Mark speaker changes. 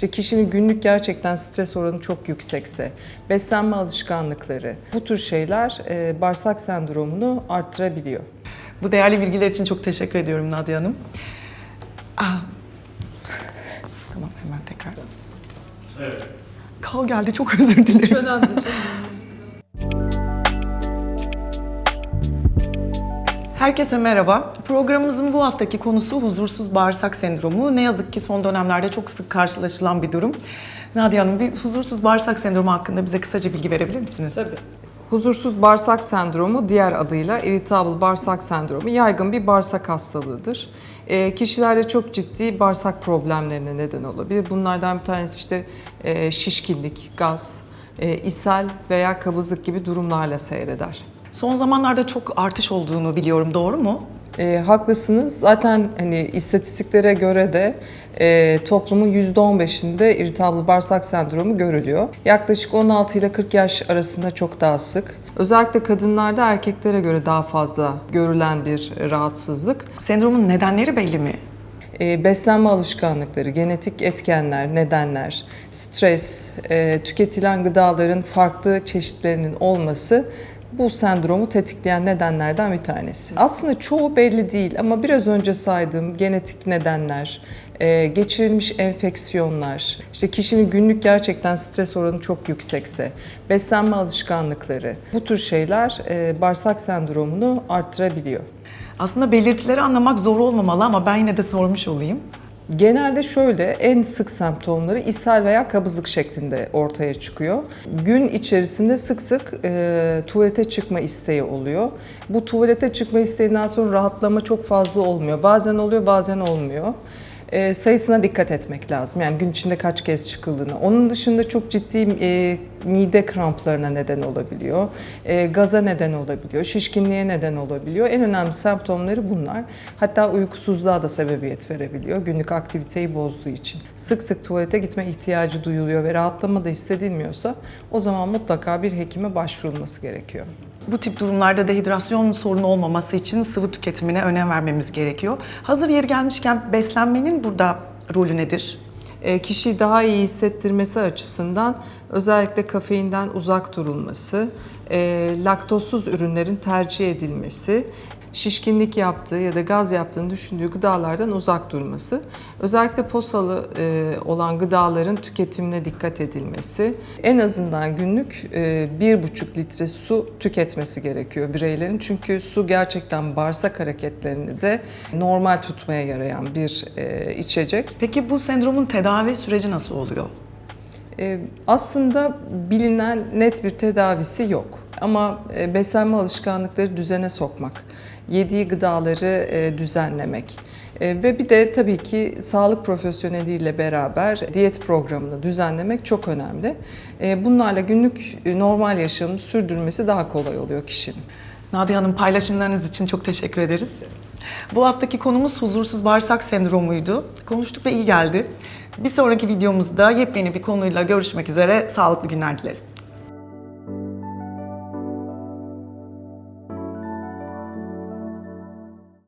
Speaker 1: işte kişinin günlük gerçekten stres oranı çok yüksekse, beslenme alışkanlıkları, bu tür şeyler e, bağırsak sendromunu arttırabiliyor.
Speaker 2: Bu değerli bilgiler için çok teşekkür ediyorum Nadia Hanım. Ah. Tamam hemen tekrar. Evet. Kal geldi çok özür dilerim.
Speaker 1: Önemli.
Speaker 2: Herkese merhaba. Programımızın bu haftaki konusu huzursuz bağırsak sendromu. Ne yazık ki son dönemlerde çok sık karşılaşılan bir durum. Nadia Hanım bir huzursuz bağırsak sendromu hakkında bize kısaca bilgi verebilir misiniz?
Speaker 1: Tabii. Huzursuz bağırsak sendromu diğer adıyla irritable bağırsak sendromu yaygın bir bağırsak hastalığıdır. E, kişilerde çok ciddi bağırsak problemlerine neden olabilir. Bunlardan bir tanesi işte e, şişkinlik, gaz, e, ishal veya kabızlık gibi durumlarla seyreder.
Speaker 2: Son zamanlarda çok artış olduğunu biliyorum, doğru mu?
Speaker 1: E, haklısınız. Zaten hani istatistiklere göre de e, toplumun %15'inde irritable bağırsak sendromu görülüyor. Yaklaşık 16 ile 40 yaş arasında çok daha sık. Özellikle kadınlarda erkeklere göre daha fazla görülen bir rahatsızlık.
Speaker 2: Sendromun nedenleri belli mi?
Speaker 1: E, beslenme alışkanlıkları, genetik etkenler, nedenler, stres, e, tüketilen gıdaların farklı çeşitlerinin olması bu sendromu tetikleyen nedenlerden bir tanesi. Aslında çoğu belli değil ama biraz önce saydığım genetik nedenler, e, geçirilmiş enfeksiyonlar, işte kişinin günlük gerçekten stres oranı çok yüksekse, beslenme alışkanlıkları, bu tür şeyler e, bağırsak sendromunu arttırabiliyor.
Speaker 2: Aslında belirtileri anlamak zor olmamalı ama ben yine de sormuş olayım.
Speaker 1: Genelde şöyle en sık semptomları ishal veya kabızlık şeklinde ortaya çıkıyor. Gün içerisinde sık sık e, tuvalete çıkma isteği oluyor. Bu tuvalete çıkma isteğinden sonra rahatlama çok fazla olmuyor. Bazen oluyor bazen olmuyor. E, sayısına dikkat etmek lazım. Yani gün içinde kaç kez çıkıldığını. Onun dışında çok ciddi e, mide kramplarına neden olabiliyor. E, gaza neden olabiliyor. Şişkinliğe neden olabiliyor. En önemli semptomları bunlar. Hatta uykusuzluğa da sebebiyet verebiliyor. Günlük aktiviteyi bozduğu için. Sık sık tuvalete gitme ihtiyacı duyuluyor ve rahatlama da hissedilmiyorsa o zaman mutlaka bir hekime başvurulması gerekiyor.
Speaker 2: Bu tip durumlarda dehidrasyon sorunu olmaması için sıvı tüketimine önem vermemiz gerekiyor. Hazır yeri gelmişken beslenmenin burada rolü nedir?
Speaker 1: E, kişiyi daha iyi hissettirmesi açısından özellikle kafeinden uzak durulması, e, laktozsuz ürünlerin tercih edilmesi, şişkinlik yaptığı ya da gaz yaptığını düşündüğü gıdalardan uzak durması, özellikle posalı e, olan gıdaların tüketimine dikkat edilmesi, en azından günlük e, bir buçuk litre su tüketmesi gerekiyor bireylerin. Çünkü su gerçekten bağırsak hareketlerini de normal tutmaya yarayan bir e, içecek.
Speaker 2: Peki bu sendromun tedavi süreci nasıl oluyor?
Speaker 1: Aslında bilinen net bir tedavisi yok. Ama e, beslenme alışkanlıkları düzene sokmak, yediği gıdaları e, düzenlemek e, ve bir de tabii ki sağlık profesyoneliyle beraber diyet programını düzenlemek çok önemli. Bunlarla günlük normal yaşamını sürdürmesi daha kolay oluyor kişinin.
Speaker 2: Nadia Hanım paylaşımlarınız için çok teşekkür ederiz. Bu haftaki konumuz huzursuz bağırsak sendromuydu. Konuştuk ve iyi geldi. Bir sonraki videomuzda yepyeni bir konuyla görüşmek üzere. Sağlıklı günler dileriz.